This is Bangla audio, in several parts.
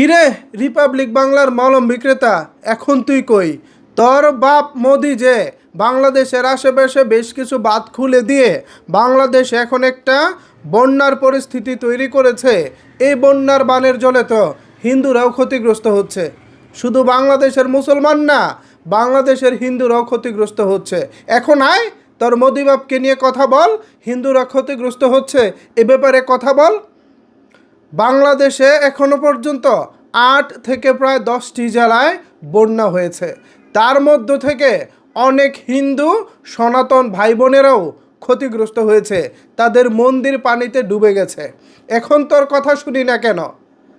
কিরে, রিপাবলিক বাংলার মলম বিক্রেতা, এখন তুই কই? তোর বাপ মোদি যে বাংলাদেশের আশেপাশে বেশ কিছু বাঁধ খুলে দিয়ে বাংলাদেশ এখন একটা বন্যার পরিস্থিতি তৈরি করেছে, এই বন্যার বানের জলে তো হিন্দুরাও ক্ষতিগ্রস্ত হচ্ছে। শুধু বাংলাদেশের মুসলমান না, বাংলাদেশের হিন্দুরাও ক্ষতিগ্রস্ত হচ্ছে। এখন আয়, তোর মোদি বাপকে নিয়ে কথা বল, হিন্দুরা ক্ষতিগ্রস্ত হচ্ছে, এ ব্যাপারে কথা বল। বাংলাদেশে এখনও পর্যন্ত আট থেকে প্রায় দশটি জেলায় বন্যা হয়েছে। তার মধ্য থেকে অনেক হিন্দু সনাতন ভাই বোনেরাও ক্ষতিগ্রস্ত হয়েছে। তাদের মন্দির পানিতে ডুবে গেছে। এখন তোর কথা শুনি না কেন?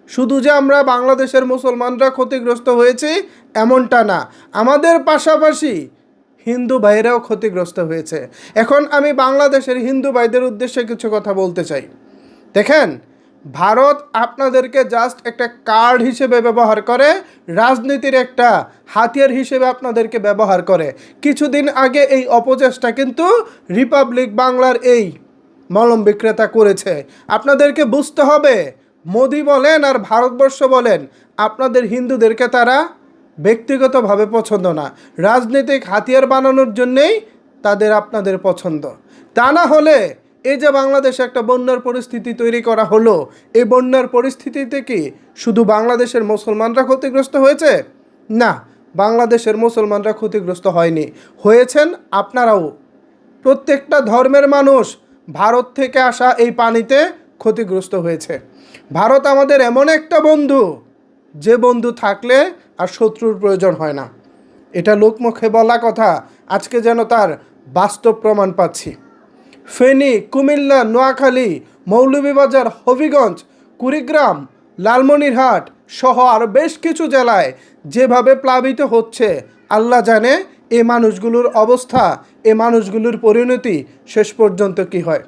শুধু যে আমরা বাংলাদেশের মুসলমানরা ক্ষতিগ্রস্ত হয়েছি এমনটা না। আমাদের পাশাপাশি হিন্দু ভাইরাও ক্ষতিগ্রস্ত হয়েছে। এখন আমি বাংলাদেশের হিন্দু ভাইদের উদ্দেশ্যে কিছু কথা বলতে চাই। দেখেন ভারত আপনাদেরকে জাস্ট একটা কার্ড হিসেবে ব্যবহার করে, রাজনীতির একটা হাতিয়ার হিসেবে আপনাদেরকে ব্যবহার করে। কিছুদিন আগে এই অপচেষ্টা কিন্তু রিপাবলিক বাংলার এই মলম বিক্রেতা করেছে। আপনাদেরকে বুঝতে হবে, মোদি বলেন আর ভারতবর্ষ বলেন, আপনাদের হিন্দুদেরকে তারা ব্যক্তিগতভাবে পছন্দ না। রাজনৈতিক হাতিয়ার বানানোর জন্যেই তাদের আপনাদের পছন্দ। তা না হলে এই যে বাংলাদেশে একটা বন্যার পরিস্থিতি তৈরি করা হলো, এই বন্যার পরিস্থিতিতে কি শুধু বাংলাদেশের মুসলমানরা ক্ষতিগ্রস্ত হয়েছে? না, বাংলাদেশের মুসলমানরা ক্ষতিগ্রস্ত হয়নি। হয়েছেন আপনারাও। প্রত্যেকটা ধর্মের মানুষ ভারত থেকে আসা এই পানিতে ক্ষতিগ্রস্ত হয়েছে। ভারত আমাদের এমন একটা বন্ধু, যে বন্ধু থাকলে আর শত্রুর প্রয়োজন হয় না। এটা লোকমুখে বলা কথা, আজকে যেন তার বাস্তব প্রমাণ পাচ্ছি। ফেনী, কুমিল্লা, নোয়াখালী, মৌলভীবাজার, হবিগঞ্জ, কুড়িগ্রাম, লালমনিরহাট সহ আরও বেশ কিছু জেলায় যেভাবে প্লাবিত হচ্ছে, আল্লাহ জানে এ মানুষগুলোর অবস্থা, এ মানুষগুলোর পরিণতি শেষ পর্যন্ত কি হয়।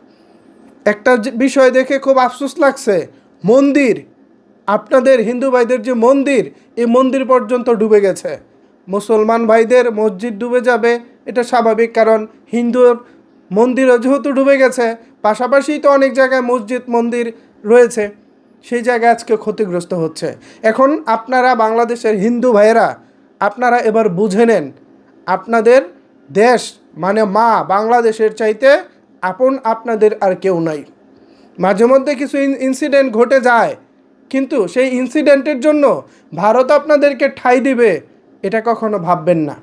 একটা বিষয় দেখে খুব আফসোস লাগছে, মন্দির, আপনাদের হিন্দু ভাইদের যে মন্দির, এই মন্দির পর্যন্ত ডুবে গেছে। মুসলমান ভাইদের মসজিদ ডুবে যাবে, এটা স্বাভাবিক কারণ হিন্দুর মন্দিরও যেহেতু ডুবে গেছে, পাশাপাশি তো অনেক জায়গায় মসজিদ, মন্দির রয়েছে, সেই জায়গায় আজকে ক্ষতিগ্রস্ত হচ্ছে। এখন আপনারা বাংলাদেশের হিন্দু ভাইয়েরা, আপনারা এবার বুঝে নেন, আপনাদের দেশ মানে মা বাংলাদেশের চাইতে আপন আপনাদের আর কেউ নাই। মাঝে মধ্যে কিছু ইনসিডেন্ট ঘটে যায়, কিন্তু সেই ইনসিডেন্টের জন্য ভারত আপনাদেরকে ঠাঁই দিবে, এটা কখনো ভাববেন না।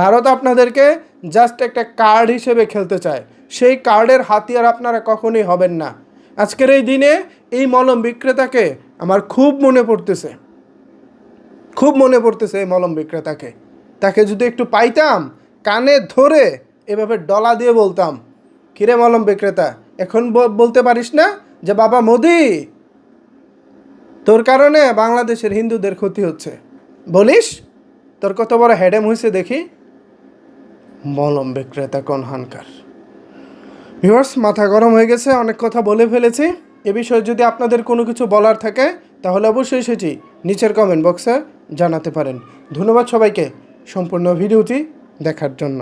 ভারত আপনাদেরকে জাস্ট একটা কার্ড হিসেবে খেলতে চায়। সেই কার্ডের হাতিয়ার আপনারা কখনোই হবেন না। আজকের এই দিনে এই মলম বিক্রেতাকে আমার খুব মনে পড়তেছে। খুব মনে পড়তেছে এই মলম বিক্রেতাকে। তাকে যদি একটু পাইতাম, কানে ধরে এভাবে ডলা দিয়ে বলতাম, কিরে মলম বিক্রেতা, এখন বলতে পারিস না যে, বাবা মোদি, তোর কারণে বাংলাদেশের হিন্দুদের ক্ষতি হচ্ছে। বলিস, তোর কত বড় হ্যাডেম হয়েছে দেখি। মলম বিক্রেতা কোন হানকার ভিউয়ার্স, মাথা গরম হয়ে গেছে, অনেক কথা বলে ফেলেছি। এ বিষয়ে যদি আপনাদের কোনো কিছু বলার থাকে, তাহলে অবশ্যই সেটি নিচের কমেন্ট বক্সে জানাতে পারেন। ধন্যবাদ সবাইকে সম্পূর্ণ ভিডিওটি দেখার জন্য।